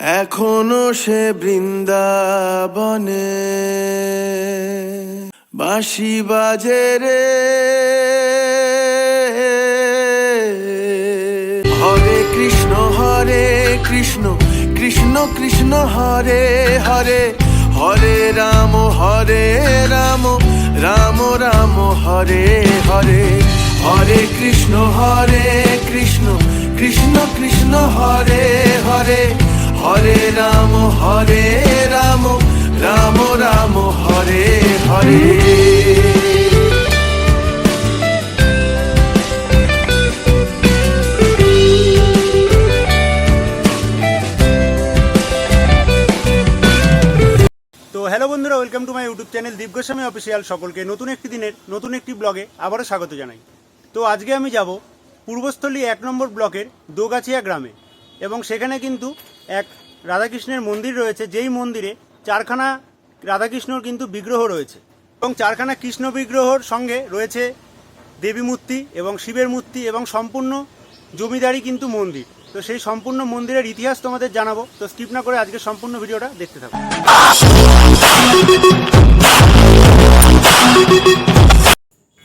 এখনও সে বৃন্দাবনে। বাঁশি বাজে রে। হরে কৃষ্ণ হরে কৃষ্ণ কৃষ্ণ কৃষ্ণ, হরে হরে হরে রাম হরে রাম রাম রাম, হরে হরে হরে কৃষ্ণ হরে কৃষ্ণ কৃষ্ণ কৃষ্ণ, হরে হরে হরে রাম হরে রাম রাম রাম, হরে হরে। তো হ্যালো বন্ধুরা welcome to my YouTube channel Deep Goswami official সকলকে নতুন একটি দিনের, নতুন একটি ব্লগে আবারও স্বাগত জানাই। তো আজকে আমি যাব পূর্বস্থলী এক নম্বর ব্লকের দোগাছিয়া গ্রামে এবং সেখানে কিন্তু এক রাধাকৃষ্ণের মন্দির রয়েছে, যেই মন্দিরে চারখানা রাধাকৃষ্ণর কিন্তু বিগ্রহ রয়েছে এবং চারখানা কৃষ্ণ বিগ্রহর সঙ্গে রয়েছে দেবী মূর্তি এবং শিবের মূর্তি এবং সম্পূর্ণ জমিদারি কিন্তু মন্দির। তো সেই সম্পূর্ণ মন্দিরের ইতিহাস তোমাদের জানাব। তো স্কিপ না করে আজকে সম্পূর্ণ ভিডিওটা দেখতে থাকো।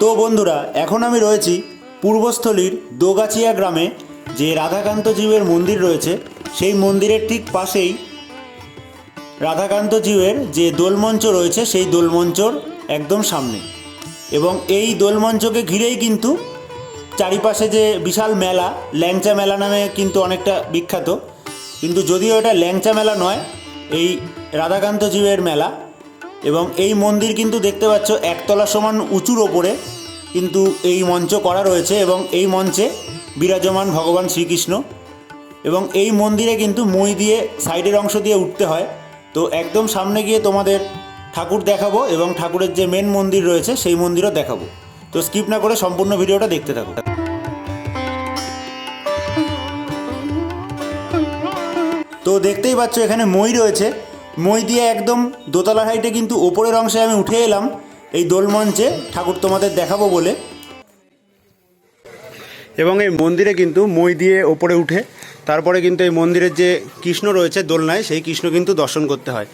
তো বন্ধুরা, এখন আমি রয়েছি পূর্বস্থলীর দোগাচিয়া গ্রামে, যে রাধাকান্ত জীবের মন্দির রয়েছে। সেই মন্দিরের ঠিক পাশেই রাধাকান্ত জীবের যে দোলমঞ্চ রয়েছে, সেই দোলমঞ্চর একদম সামনে। এবং এই দোলমঞ্চকে ঘিরেই কিন্তু চারিপাশে যে বিশাল মেলা, ল্যাংচা মেলা নামে কিন্তু অনেকটা বিখ্যাত। কিন্তু যদিও এটা ল্যাংচা মেলা নয়, এই রাধাকান্ত জীবের মেলা। এবং এই মন্দির কিন্তু দেখতে পাচ্ছ একতলা সমান উঁচুর ওপরে কিন্তু এই মঞ্চ করা রয়েছে এবং এই মঞ্চে বিরাজমান ভগবান শ্রীকৃষ্ণ। এবং এই মন্দিরে কিন্তু মই দিয়ে সাইডের অংশ দিয়ে উঠতে হয়। তো একদম সামনে গিয়ে তোমাদের ঠাকুর দেখাবো এবং ঠাকুরের যে মেন মন্দির রয়েছে, সেই মন্দিরও দেখাবো। তো স্কিপ না করে সম্পূর্ণ ভিডিওটা দেখতে থাকো। তো দেখতেই পাচ্ছ, এখানে মই রয়েছে। মই দিয়ে একদম দোতলা হাইটে কিন্তু ওপরের অংশে আমি উঠে এলাম। এই দোলমঞ্চে ঠাকুর তোমাদের দেখাবো বলে। এবং এই মন্দিরে কিন্তু মই দিয়ে ওপরে উঠে তারপরে কিন্তু এই মন্দিরের যে কৃষ্ণ রয়েছে দোলনায়, সেই কৃষ্ণ কিন্তু দর্শন করতে হয়।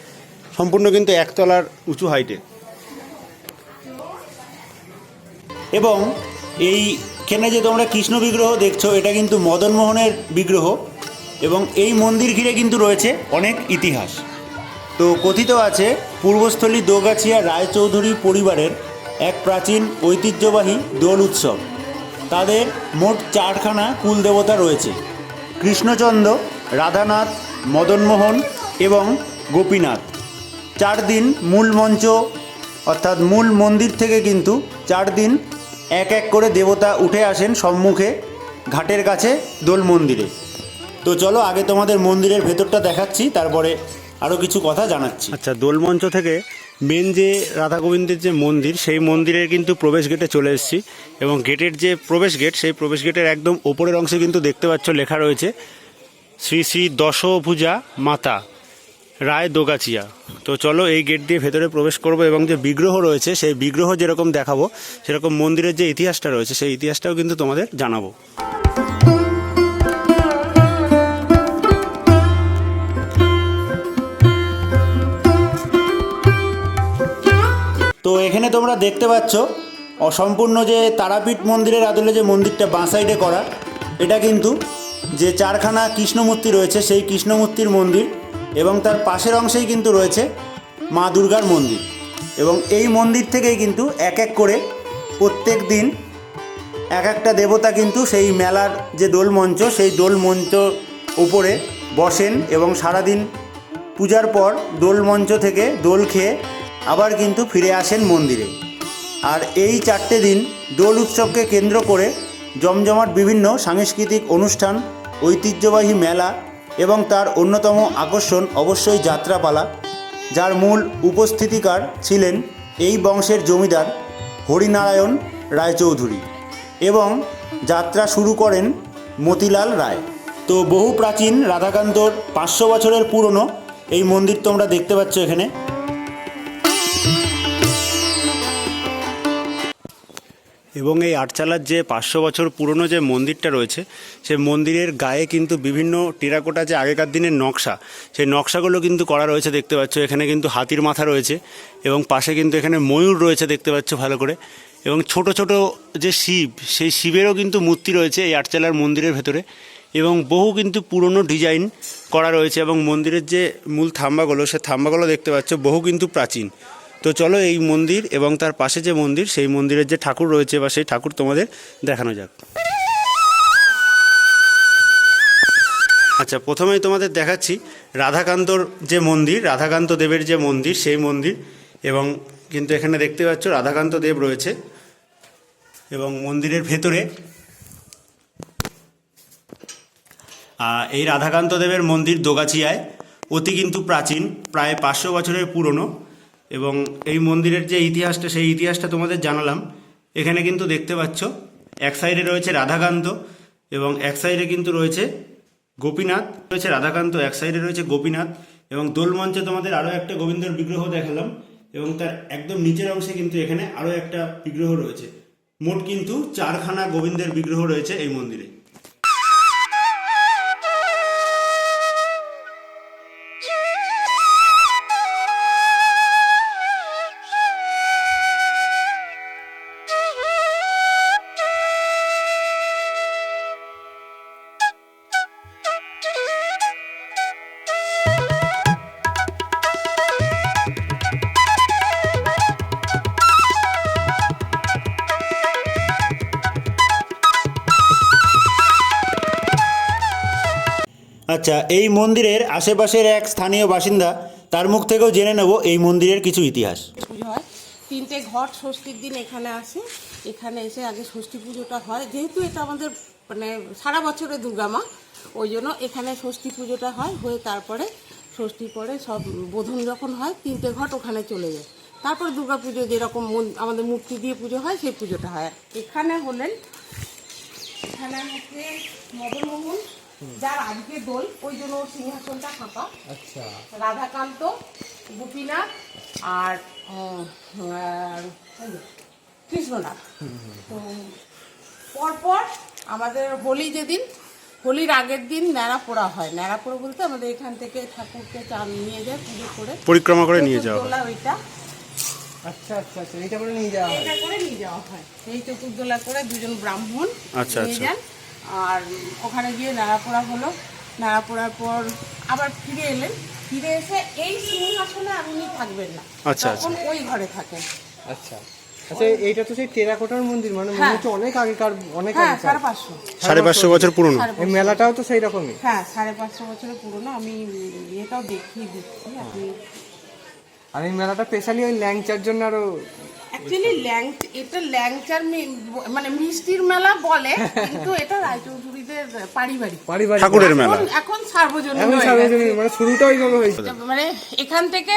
সম্পূর্ণ কিন্তু একতলার উঁচু হাইটে। এবং এই এইখানে যে তোমরা কৃষ্ণ বিগ্রহ দেখছ, এটা কিন্তু মদন মোহনের বিগ্রহ এবং এই মন্দির ঘিরে কিন্তু রয়েছে অনেক ইতিহাস। তো কথিত আছে, পূর্বস্থলী দোগাছিয়া রায়চৌধুরী পরিবারের এক প্রাচীন ঐতিহ্যবাহী দোল উৎসব। তাদের মোট চারখানা কুলদেবতা রয়েছে। কৃষ্ণচন্দ্র, রাধানাথ, মদনমোহন এবং গোপীনাথ। চার দিন মূল মঞ্চ, অর্থাৎ মূল মন্দির থেকে কিন্তু চার দিন এক এক করে দেবতা উঠে আসেন সম্মুখে ঘাটের কাছে দোল মন্দিরে। তো চলো আগে তোমাদের মন্দিরের ভেতরটা দেখাচ্ছি, তারপরে আরও কিছু কথা জানাচ্ছি। আচ্ছা দোলমঞ্চ থেকে মেন যে রাধা গোবিন্দের যে মন্দির, সেই মন্দিরের কিন্তু প্রবেশ গেটে চলে এসেছি এবং গেটের যে প্রবেশ গেট সেই প্রবেশ গেটের একদম ওপরের অংশে কিন্তু দেখতে পাচ্ছ লেখা রয়েছে, শ্রী শ্রী দশভুজা মাতা, রায় দোগাচিয়া তো চলো এই গেট দিয়ে ভেতরে প্রবেশ করব এবং যে বিগ্রহ রয়েছে, সেই বিগ্রহ যেরকম দেখাবো, সেরকম মন্দিরের যে ইতিহাসটা রয়েছে, সেই ইতিহাসটাও কিন্তু তোমাদের জানাব। এখানে তোমরা দেখতে পাচ্ছ, অসম্পূর্ণ যে তারাপীঠ মন্দিরের আদলে যে মন্দিরটা বাঁ সাইডে করা, এটা কিন্তু যে চারখানা কৃষ্ণমূর্তি রয়েছে, সেই কৃষ্ণমূর্তির মন্দির এবং তার পাশের অংশেই কিন্তু রয়েছে মা দুর্গার মন্দির এবং এই মন্দির থেকেই কিন্তু এক এক করে প্রত্যেক দিন এক একটা দেবতা কিন্তু সেই মেলার যে দোল মঞ্চ সেই দোল মঞ্চ উপরে বসেন এবং সারাদিন পূজার পর দোল মঞ্চ থেকে দোল খেয়ে আবার কিন্তু ফিরে আসেন মন্দিরে। আর এই চারটে দিন দোল উৎসবকে কেন্দ্র করে জমজমাট বিভিন্ন সাংস্কৃতিক অনুষ্ঠান, ঐতিহ্যবাহী মেলা এবং তার অন্যতম আকর্ষণ অবশ্যই যাত্রাপালা, যার মূল উপস্থিতিকার ছিলেন এই বংশের জমিদার হরিনারায়ণ রায়চৌধুরী এবং যাত্রা শুরু করেন মতিলাল রায়। তো বহু প্রাচীন রাধাকান্তর পাঁচশো বছরের পুরনো এই মন্দির তোমরা দেখতে পাচ্ছ এখানে। এবং এই আটচালার যে পাঁচশো বছর পুরনো যে মন্দিরটা রয়েছে সে মন্দিরের গায়ে কিন্তু বিভিন্ন টেরাকোটা যে আগেকার দিনের নকশা, সেই নকশাগুলো কিন্তু করা রয়েছে দেখতে পাচ্ছ। এখানে কিন্তু হাতির মাথা রয়েছে এবং পাশে কিন্তু এখানে ময়ূর রয়েছে দেখতে পাচ্ছ ভালো করে। এবং ছোট ছোট যে শিব, সেই শিবেরও কিন্তু মূর্তি রয়েছে এই আটচালার মন্দিরের ভেতরে। এবং বহু কিন্তু পুরনো ডিজাইন করা রয়েছে এবং মন্দিরের যে মূল থাম্বাগুলো, সে থাম্বাগুলো দেখতে পাচ্ছ, বহু কিন্তু প্রাচীন। তো চলো এই মন্দির এবং তার পাশে যে মন্দির, সেই মন্দিরের যে ঠাকুর রয়েছে বা সেই ঠাকুর তোমাদের দেখানো যাক। আচ্ছা প্রথমেই তোমাদের দেখাচ্ছি রাধাকান্তর যে মন্দির, রাধাকান্ত দেবের যে মন্দির, সেই মন্দির এবং কিন্তু এখানে দেখতে পাচ্ছ রাধাকান্ত দেব রয়েছে এবং মন্দিরের ভেতরে এই রাধাকান্ত দেবের মন্দির দোগাছিয়ায়, অতি কিন্তু প্রাচীন, প্রায় পাঁচশো বছরের পুরনো। এবং এই মন্দিরের যে ইতিহাসটা, সেই ইতিহাসটা তোমাদের জানালাম। এখানে কিন্তু দেখতে পাচ্ছ, এক সাইডে রয়েছে রাধাকান্ত এবং এক সাইডে কিন্তু রয়েছে গোপীনাথ। রয়েছে রাধাকান্ত, এক সাইডে রয়েছে গোপীনাথ এবং দোলমঞ্চে তোমাদের আরও একটা গোবিন্দর বিগ্রহ দেখালাম এবং তার একদম নিচের অংশে কিন্তু এখানে আরও একটা বিগ্রহ রয়েছে। মোট কিন্তু চারখানা গোবিন্দের বিগ্রহ রয়েছে এই মন্দিরে। আচ্ছা এই মন্দিরের আশেপাশের এক স্থানীয় বাসিন্দা তার মুখ থেকেও জেনে নেব এই মন্দিরের কিছু ইতিহাস। পুজো হয়। তিনটে ঘট ষষ্ঠীর দিন এখানে আসে। এখানে এসে আগে ষষ্ঠী পুজোটা হয়। যেহেতু এটা আমাদের মানে সারা বছরের দুর্গা মা, ওই জন্য এখানে ষষ্ঠী পুজোটা হয়। হয়ে তারপরে ষষ্ঠী পরে সব বোধন যখন হয়, তিনটে ঘট ওখানে চলে যায়। তারপর দুর্গা পুজো যেরকম আমাদের মূর্তি দিয়ে পুজো হয়, সেই পুজোটা হয়। এখানে হলেন, এখানে হচ্ছে মদনমোহন যার আজকে দোল ওই জন্য ওর সিংহাসনটা ফাঁকা। আচ্ছা। রাধাকান্ত গোপীনাথ আর কৃষ্ণনাথ। তো পরপর আমাদের হোলি যেদিন হোলির আগের দিন ন্যাড়া পোড়া হয়। ন্যাড়া পোড়া বলতে আমাদের এখান থেকে ঠাকুরকে চান নিয়ে যায় পুজো করে। পরিক্রমা করে নিয়ে যাওয়া হয়। ওইটা। আচ্ছা আচ্ছা আচ্ছা এইটা করে নিয়ে যাওয়া হয়। এটা করে নিয়ে যাওয়া হয়। এই চতুর্দোলা করে দুজন ব্রাহ্মণ আচ্ছা, নিয়ে আচ্ছা। আর ওখানে গিয়ে নাড়াপোড়া হলো। নাড়াপোড়ার পর আবার ফিরে এলেন। ফিরে এসে এই সিংহাসনে আপনি থাকবেন না। আচ্ছা, তখন ওই ঘরে থাকেন। আচ্ছা। আচ্ছা এইটা তো সেই টেরাকোটার মন্দির মানে মনে হ্যাঁ। হচ্ছে অনেক আগেকার অনেক হ্যাঁ সাড়ে পাঁচশো। সাড়ে পাঁচশো বছর পুরনো। এই মেলাটাও তো সেই রকমই হ্যাঁ সাড়ে পাঁচশো বছরের পুরনো। আমি ইয়েটাও দেখিয়ে দিচ্ছি। আপনি আর এই মেলাটা স্পেশালি ওই ল্যাংচার জন্য আরও অ্যাকচুয়ালি ল্যাং এটা ল্যাংচার মানে মিষ্টির মেলা বলে কিন্তু এটা রায়চৌধুরীদের পারিবারিক। পারিবারিক। ঠাকুরের মেলা। এখন- সার্বজনীন এখন হয়ে গেছে। সার্বজনীন মানে শুরুটা ওইভাবে হয়েছে মানে এখান থেকে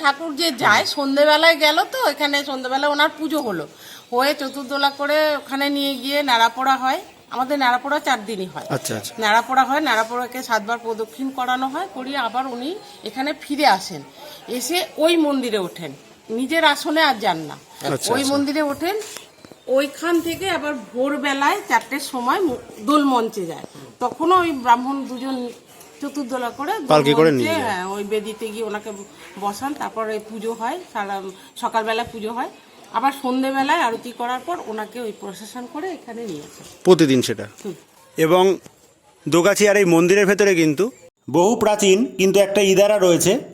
ঠাকুর যে যায় সন্ধেবেলায় গেল তো এখানে সন্ধেবেলায় ওনার পুজো হলো। হয়ে চতুর্দোলা করে ওখানে নিয়ে গিয়ে নাড়াপোড়া হয়। আমাদের নাড়াপোড়া চার দিনই হয়। আচ্ছা আচ্ছা। নাড়াপোড়া হয় নাড়াপোড়াকে সাতবার প্রদক্ষিণ করানো হয় করিয়ে আবার উনি এখানে ফিরে আসেন। এসে ওই মন্দিরে ওঠেন। নিজের আসনে আর যান না। আচ্ছা, ওই আচ্ছা। মন্দিরে ওঠেন ওইখান থেকে আবার ভোরবেলায় চারটের সময় দোল মঞ্চে যায়। তখনও ওই ব্রাহ্মণ দুজন চতুর্দোলা করে পালকি করে নিয়ে হ্যাঁ ওই বেদিতে গিয়ে ওনাকে বসান তারপরে পুজো হয় সারা সকালবেলা পুজো হয়। আবার সন্ধেবেলায় আরতি করার পর ওনাকে ওই প্রশাসন করে এখানে নিয়ে আসে প্রতিদিন সেটা? এবং দোগাছিয়ার এই মন্দিরের ভেতরে কিন্তু বহু প্রাচীন কিন্তু একটা ইদারা রয়েছে।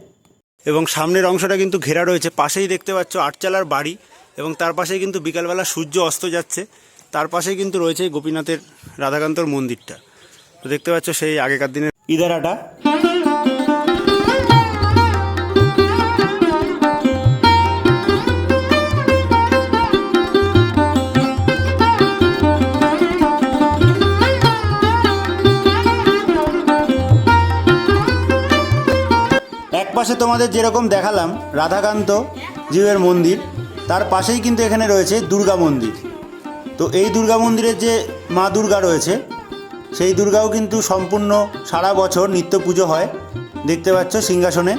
এবং সামনের অংশটা কিন্তু ঘেরা রয়েছে। পাশেই দেখতে পাচ্ছ আটচালার বাড়ি এবং তার পাশে কিন্তু বিকালবেলা সূর্য অস্ত যাচ্ছে। তার পাশেই কিন্তু রয়েছে গোপীনাথের রাধাকান্তর মন্দিরটা। তো দেখতে পাচ্ছ সেই আগেকার দিনের ইদারাটা। পাশে তোমাদের যেরকম দেখালাম, রাধাকান্ত জীবের মন্দির, তার পাশেই কিন্তু এখানে রয়েছে দুর্গা মন্দির। তো এই দুর্গা মন্দিরের যে মা দুর্গা রয়েছে, সেই দুর্গাও কিন্তু সম্পূর্ণ সারা বছর নিত্য পুজো হয়। দেখতে পাচ্ছ সিংহাসনে।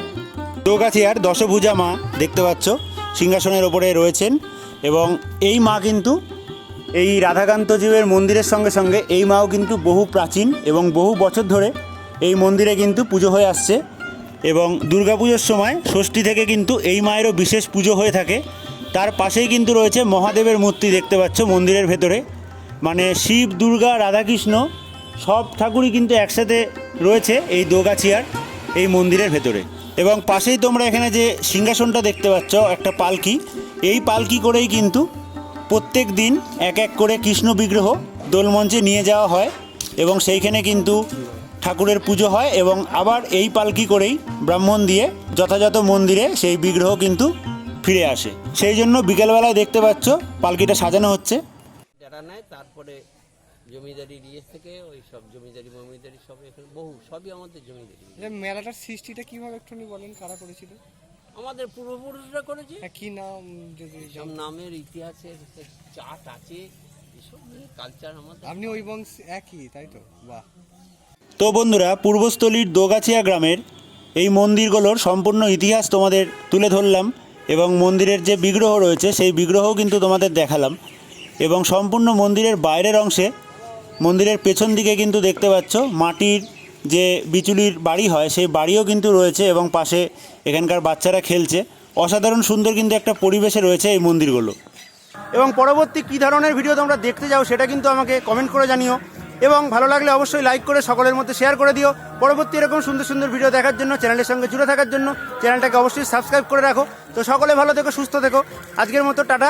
দোগাছিয়ার দশভুজা মা দেখতে পাচ্ছ, সিংহাসনের ওপরে রয়েছেন এবং এই মা কিন্তু এই রাধাকান্ত জীবের মন্দিরের সঙ্গে সঙ্গে এই মাও কিন্তু বহু প্রাচীন এবং বহু বছর ধরে এই মন্দিরে কিন্তু পুজো হয়ে আসছে। এবং দুর্গাপুজোর সময় ষষ্ঠী থেকে কিন্তু এই মায়েরও বিশেষ পুজো হয়ে থাকে। তার পাশেই কিন্তু রয়েছে মহাদেবের মূর্তি দেখতে পাচ্ছ মন্দিরের ভেতরে। মানে শিব, দুর্গা, রাধাকৃষ্ণ সব ঠাকুরই কিন্তু একসাথে রয়েছে এই দোগাছিয়ার এই মন্দিরের ভেতরে। এবং পাশেই তোমরা এখানে যে সিংহাসনটা দেখতে পাচ্ছ, একটা পালকি, এই পালকি করেই কিন্তু প্রত্যেক দিন এক এক করে কৃষ্ণ বিগ্রহ দোলমঞ্চে নিয়ে যাওয়া হয়। এবং সেইখানে কিন্তু ঠাকুরের পুজো হয় এবং আবার এই পালকি করেই ব্রাহ্মণ দিয়ে যথাযথ মন্দিরে সেই বিগ্রহ কিন্তু ফিরে আসে। সেই জন্য বিকেলবেলায় দেখতে পাচ্ছ পালকিটা সাজানো হচ্ছে। যারা নেয় তারপরে জমিদারি ইয়ে থেকে ওই সব জমিদারি মমিদারি সব এখানে বহু সবই আমাদের জমিদারি। মেলাটার সৃষ্টিটা কীভাবে একটুখানি বলেন কারা করেছিল? আমাদের পূর্বপুরুষরা করেছে। হ্যাঁ, কি নাম যদি সব নামের ইতিহাসের চাট আছে এসব কালচার আমাদের। আপনি ওই বংশ একই তাই তো? বাহ। তো বন্ধুরা, পূর্বস্থলীর দোগাছিয়া গ্রামের এই মন্দিরগুলোর সম্পূর্ণ ইতিহাস তোমাদের তুলে ধরলাম এবং মন্দিরের যে বিগ্রহ রয়েছে, সেই বিগ্রহও কিন্তু তোমাদের দেখালাম এবং সম্পূর্ণ মন্দিরের বাইরের অংশে, মন্দিরের পেছন দিকে কিন্তু দেখতে পাচ্ছ, মাটির যে বিচুলির বাড়ি হয়, সেই বাড়িও কিন্তু রয়েছে এবং পাশে এখানকার বাচ্চারা খেলছে। অসাধারণ সুন্দর কিন্তু একটা পরিবেশে রয়েছে এই মন্দিরগুলো। এবং পরবর্তী কী ধরনের ভিডিও তোমরা দেখতে যাও, সেটা কিন্তু আমাকে কমেন্ট করে জানিও। এবং ভালো লাগলে অবশ্যই লাইক করে সকলের মধ্যে শেয়ার করে দিও। পরবর্তী এরকম সুন্দর সুন্দর ভিডিও দেখার জন্য চ্যানেলের সঙ্গে জুড়ে থাকার জন্য চ্যানেলটাকে অবশ্যই সাবস্ক্রাইব করে রাখো। তো সকলে ভালো থেকো, সুস্থ থেকো। আজকের মতো, টাটা।